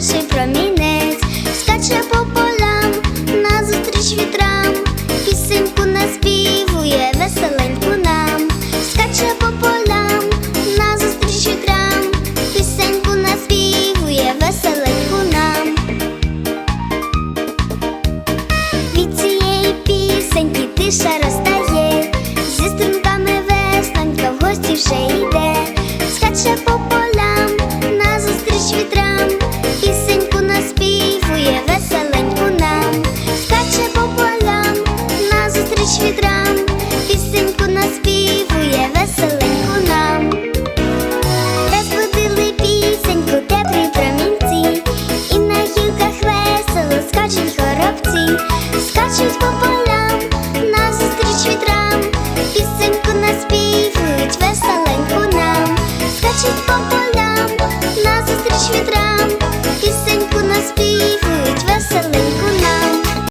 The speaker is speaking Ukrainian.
перший промінець, скаче по полям, назустріч вітрам, пісеньку наспівує, веселеньку нам, скаче по полям, назустріч вітрам, пісеньку наспівує, веселеньку нам. Від цієї пісеньки тиша розтає, зі струнками весненька в гості вже йде, скаче по полям. Вітра наспівує веселинку нам, розбудили пісеньку теплі промінці, і на гілках весело скачуть хоробці, скачуть по полям, назустріч вітрам, пісеньку наспівують веселеньку нам, скачуть по полям.